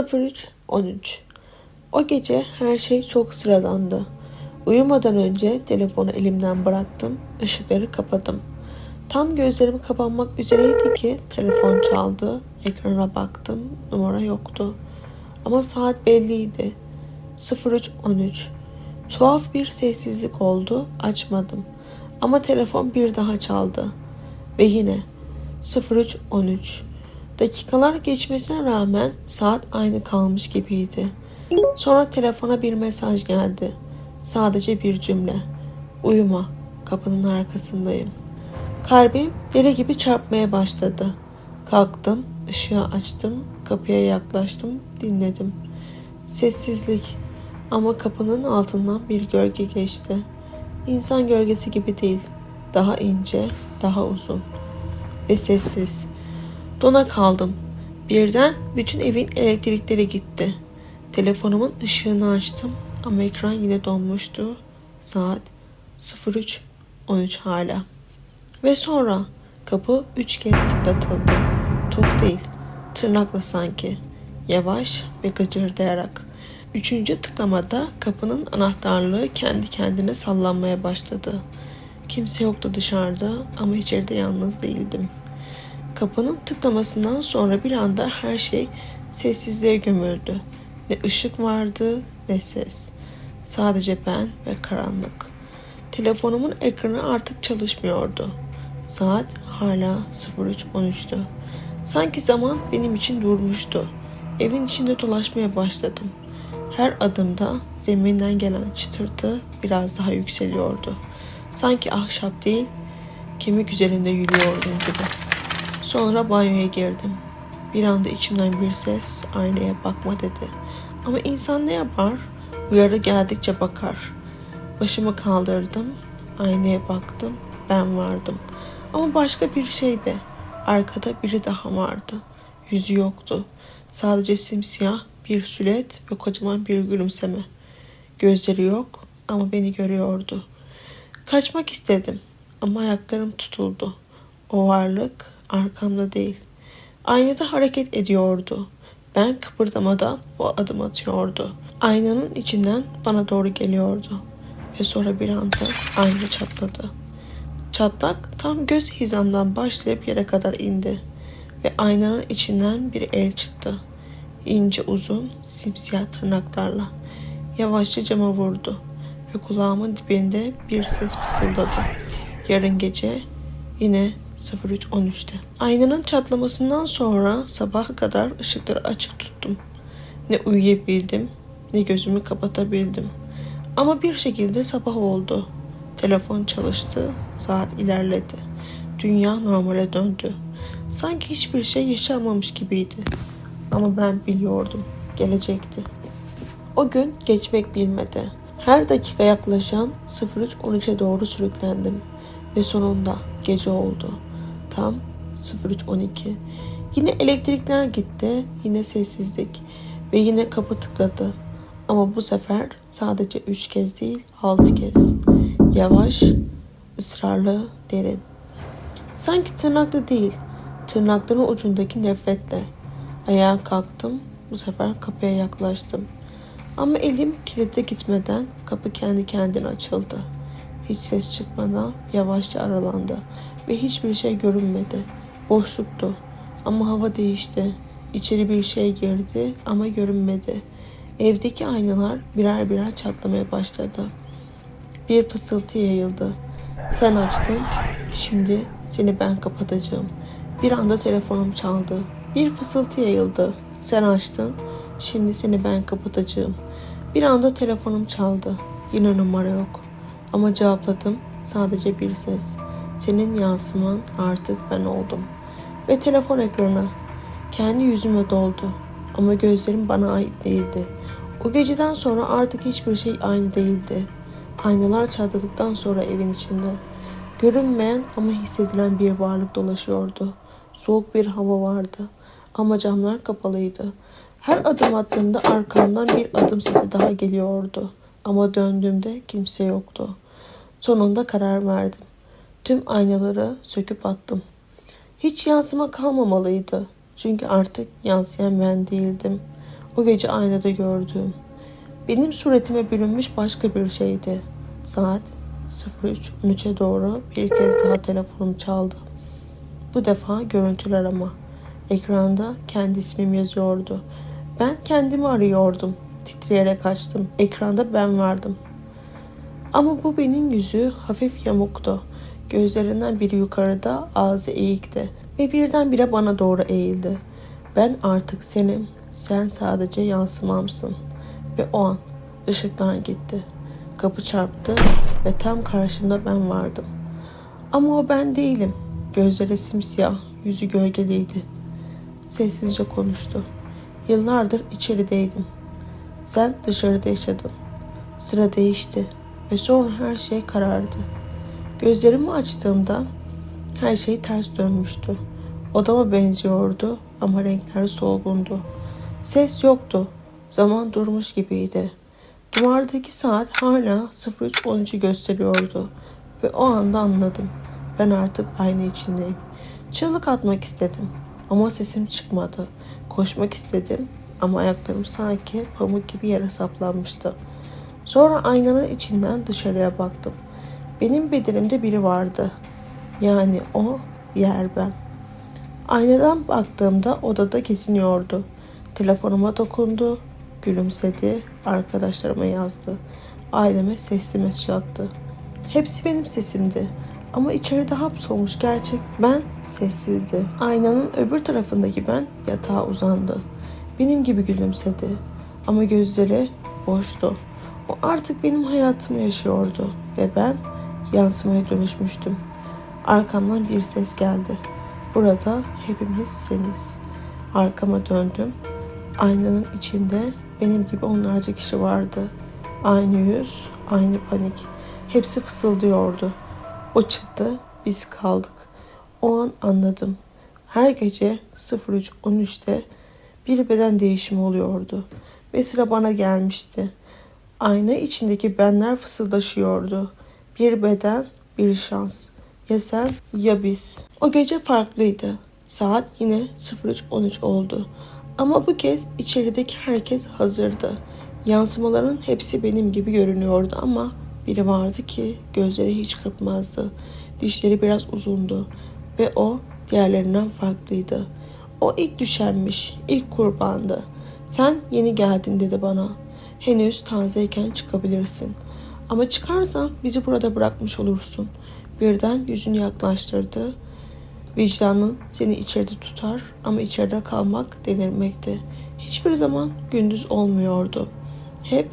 03.13 O gece her şey çok sıradandı. Uyumadan önce telefonu elimden bıraktım, ışıkları kapadım. Tam gözlerimi kapanmak üzereydi ki telefon çaldı, ekrana baktım, numara yoktu. Ama saat belliydi. 03.13 Tuhaf bir sessizlik oldu, açmadım. Ama telefon bir daha çaldı. Ve yine 03.13 Dakikalar geçmesine rağmen saat aynı kalmış gibiydi. Sonra telefona bir mesaj geldi. Sadece bir cümle. Uyuma, kapının arkasındayım. Kalbim deli gibi çarpmaya başladı. Kalktım, ışığı açtım, kapıya yaklaştım, dinledim. Sessizlik ama kapının altından bir gölge geçti. İnsan gölgesi gibi değil, daha ince, daha uzun ve sessiz. Dona kaldım. Birden bütün evin elektrikleri gitti. Telefonumun ışığını açtım ama ekran yine donmuştu. Saat 03.13 hala. Ve sonra kapı üç kez tıklatıldı. Tok değil, tırnakla sanki. Yavaş ve gıcırdayarak. Üçüncü tıklamada kapının anahtarlığı kendi kendine sallanmaya başladı. Kimse yoktu dışarıda ama içeride yalnız değildim. Kapının tıklamasından sonra bir anda her şey sessizliğe gömüldü. Ne ışık vardı ne ses. Sadece ben ve karanlık. Telefonumun ekranı artık çalışmıyordu. Saat hala 03.13'tü. Sanki zaman benim için durmuştu. Evin içinde dolaşmaya başladım. Her adımda zeminden gelen çıtırtı biraz daha yükseliyordu. Sanki ahşap değil, kemik üzerinde yürüyordum gibi. Sonra banyoya girdim. Bir anda içimden bir ses aynaya bakma dedi. Ama insan ne yapar? Uyarı geldikçe bakar. Başımı kaldırdım, aynaya baktım, ben vardım. Ama başka bir şeydi. Arkada biri daha vardı. Yüzü yoktu. Sadece simsiyah bir sület ve kocaman bir gülümseme. Gözleri yok ama beni görüyordu. Kaçmak istedim ama ayaklarım tutuldu. O varlık arkamda değil. Aynada hareket ediyordu. Ben kıpırdamadan o adım atıyordu. Aynanın içinden bana doğru geliyordu. Ve sonra bir anda ayna çatladı. Çatlak tam göz hizamdan başlayıp yere kadar indi. Ve aynanın içinden bir el çıktı. İnce uzun simsiyah tırnaklarla. Yavaşça cama vurdu. Ve kulağımın dibinde bir ses fısıldadı. Yarın gece yine 03.13'te. Aynanın çatlamasından sonra sabaha kadar ışıkları açık tuttum. Ne uyuyabildim ne gözümü kapatabildim. Ama bir şekilde sabah oldu. Telefon çalıştı, saat ilerledi. Dünya normale döndü. Sanki hiçbir şey yaşanmamış gibiydi. Ama ben biliyordum, gelecekti. O gün geçmek bilmedi. Her dakika yaklaşan 03.13'e doğru sürüklendim. Ve sonunda gece oldu. Tam 03.12. Yine elektrikler gitti, yine sessizlik ve yine kapı tıkladı. Ama bu sefer sadece üç kez değil, altı kez. Yavaş, ısrarlı, derin. Sanki tırnaklı değil, tırnakların ucundaki nefretle. Ayağa kalktım, bu sefer kapıya yaklaştım. Ama elim kilide gitmeden kapı kendi kendine açıldı. Hiç ses çıkmadan yavaşça aralandı ve hiçbir şey görünmedi. Boşluktu ama hava değişti. İçeri bir şey girdi ama görünmedi. Evdeki aynalar birer birer çatlamaya başladı. Bir fısıltı yayıldı. Sen açtın, şimdi seni ben kapatacağım. Bir anda telefonum çaldı. Bir fısıltı yayıldı. Sen açtın, şimdi seni ben kapatacağım. Bir anda telefonum çaldı. Yine numara yok. Ama cevapladım sadece bir ses. Senin yansıman artık ben oldum. Ve telefon ekranı kendi yüzüme doldu. Ama gözlerim bana ait değildi. O geceden sonra artık hiçbir şey aynı değildi. Aynalar çatladıktan sonra evin içinde. Görünmeyen ama hissedilen bir varlık dolaşıyordu. Soğuk bir hava vardı. Ama camlar kapalıydı. Her adım attığımda arkamdan bir adım sesi daha geliyordu. Ama döndüğümde kimse yoktu. Sonunda karar verdim. Tüm aynaları söküp attım. Hiç yansıma kalmamalıydı. Çünkü artık yansıyan ben değildim. O gece aynada gördüğüm. Benim suretime bürünmüş başka bir şeydi. Saat 03.13'e doğru bir kez daha telefonum çaldı. Bu defa görüntüler ama. Ekranda kendi ismim yazıyordu. Ben kendimi arıyordum. Titreyerek açtım. Ekranda ben vardım. Ama bu benim yüzü hafif yamuktu. Gözlerinden biri yukarıda, ağzı eğikti. Ve birdenbire bana doğru eğildi. Ben artık senim, sen sadece yansımamsın. Ve o an ışıklar gitti. Kapı çarptı ve tam karşımda ben vardım. Ama o ben değilim. Gözleri simsiyah, yüzü gölgeliydi. Sessizce konuştu. Yıllardır içerideydim. Sen dışarıda yaşadın. Sıra değişti ve sonra her şey karardı. Gözlerimi açtığımda her şey ters dönmüştü. Odama benziyordu ama renkler solgundu. Ses yoktu. Zaman durmuş gibiydi. Duvardaki saat hala 03.13'ü gösteriyordu ve o anda anladım. Ben artık aynı içindeyim. Çığlık atmak istedim ama sesim çıkmadı. Koşmak istedim ama ayaklarım sanki pamuk gibi yere saplanmıştı. Sonra aynanın içinden dışarıya baktım. Benim bedenimde biri vardı. Yani o diğer ben. Aynadan baktığımda odada geziniyordu. Telefonuma dokundu, gülümsedi, arkadaşlarıma yazdı. Aileme sesli mesaj attı. Hepsi benim sesimdi. Ama içeride hapsolmuş gerçek ben sessizdi. Aynanın öbür tarafındaki ben yatağa uzandı. Benim gibi gülümsedi. Ama gözleri boştu. O artık benim hayatımı yaşıyordu ve ben yansımaya dönüşmüştüm. Arkamdan bir ses geldi. Burada hepimiz seniz. Arkama döndüm. Aynanın içinde benim gibi onlarca kişi vardı. Aynı yüz, aynı panik. Hepsi fısıldıyordu. O çıktı, biz kaldık. O an anladım. Her gece 03.13'te bir beden değişimi oluyordu. Ve sıra bana gelmişti. Ayna içindeki benler fısıldaşıyordu. Bir beden, bir şans. Ya sen ya biz. O gece farklıydı. Saat yine 03.13 oldu. Ama bu kez içerideki herkes hazırdı. Yansımaların hepsi benim gibi görünüyordu ama biri vardı ki gözleri hiç kırpmazdı. Dişleri biraz uzundu ve o diğerlerinden farklıydı. O ilk düşenmiş, ilk kurbandı. Sen yeni geldin dedi bana. Henüz tazeyken çıkabilirsin. Ama çıkarsan bizi burada bırakmış olursun. Birden yüzünü yaklaştırdı. Vicdanın seni içeride tutar ama içeride kalmak delirmekti. Hiçbir zaman gündüz olmuyordu. Hep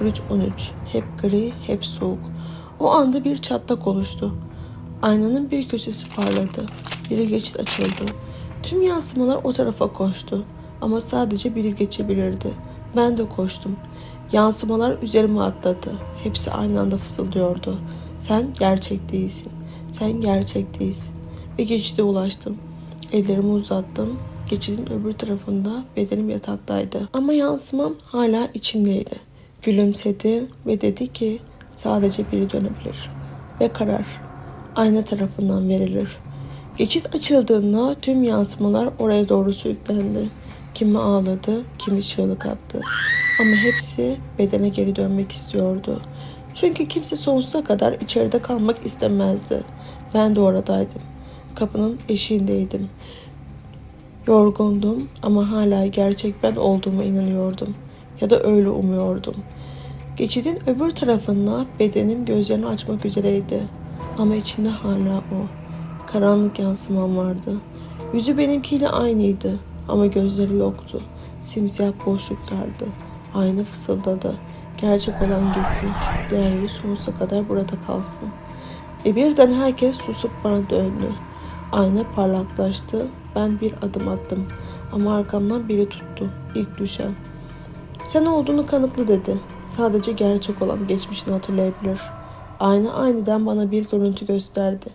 0313, hep gri, hep soğuk. O anda bir çatlak oluştu. Aynanın bir köşesi parladı. Biri geçit açıldı. Tüm yansımalar o tarafa koştu. Ama sadece biri geçebilirdi. Ben de koştum. Yansımalar üzerime atladı. Hepsi aynı anda fısıldıyordu. Sen gerçek değilsin. Sen gerçek değilsin. Ve geçide ulaştım. Ellerimi uzattım. Geçidin öbür tarafında bedenim yataktaydı. Ama yansımam hala içindeydi. Gülümsedi ve dedi ki sadece biri dönebilir. Ve karar ayna tarafından verilir. Geçit açıldığında tüm yansımalar oraya doğru sürüklendi. Kimi ağladı, kimi çığlık attı. Ama hepsi bedene geri dönmek istiyordu. Çünkü kimse sonsuza kadar içeride kalmak istemezdi. Ben de oradaydım. Kapının eşiğindeydim. Yorgundum ama hala gerçek ben olduğuma inanıyordum. Ya da öyle umuyordum. Geçidin öbür tarafında bedenim gözlerini açmak üzereydi. Ama içinde hala o. Karanlık yansımam vardı. Yüzü benimkiyle aynıydı ama gözleri yoktu. Simsiyah boşluklardı. Aynı fısıldadı. Gerçek olan geçsin. Diğerleri sonsuza kadar burada kalsın. Ve birden herkes susup bana döndü. Ayna parlaklaştı. Ben bir adım attım. Ama arkamdan biri tuttu. İlk düşen. Sen olduğunu kanıtlı dedi. Sadece gerçek olan geçmişini hatırlayabilir. Ayna aniden bana bir görüntü gösterdi.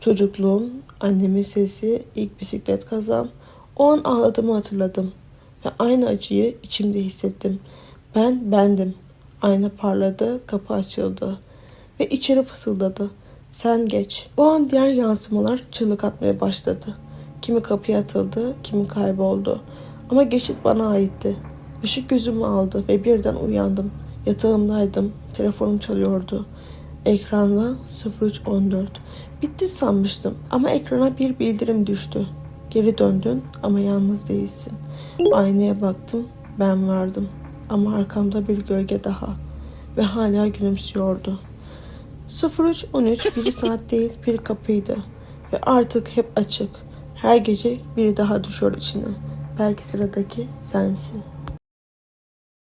Çocukluğum, annemin sesi, ilk bisiklet kazam. O an ağladığımı hatırladım. Ve aynı acıyı içimde hissettim. Ben bendim. Ayna parladı, kapı açıldı. Ve içeri fısıldadı. Sen geç. O an diğer yansımalar çığlık atmaya başladı. Kimi kapıya atıldı, kimi kayboldu. Ama geçit bana aitti. Işık gözümü aldı ve birden uyandım. Yatağımdaydım. Telefonum çalıyordu. Ekranla 0314. Bitti sanmıştım ama ekrana bir bildirim düştü. Geri döndün ama yalnız değilsin. Aynaya baktım, ben vardım. Ama arkamda bir gölge daha ve hala gülümsüyordu. 0313 bir saat değil bir kapıydı ve artık hep açık. Her gece biri daha düşüyor içine. Belki sıradaki sensin.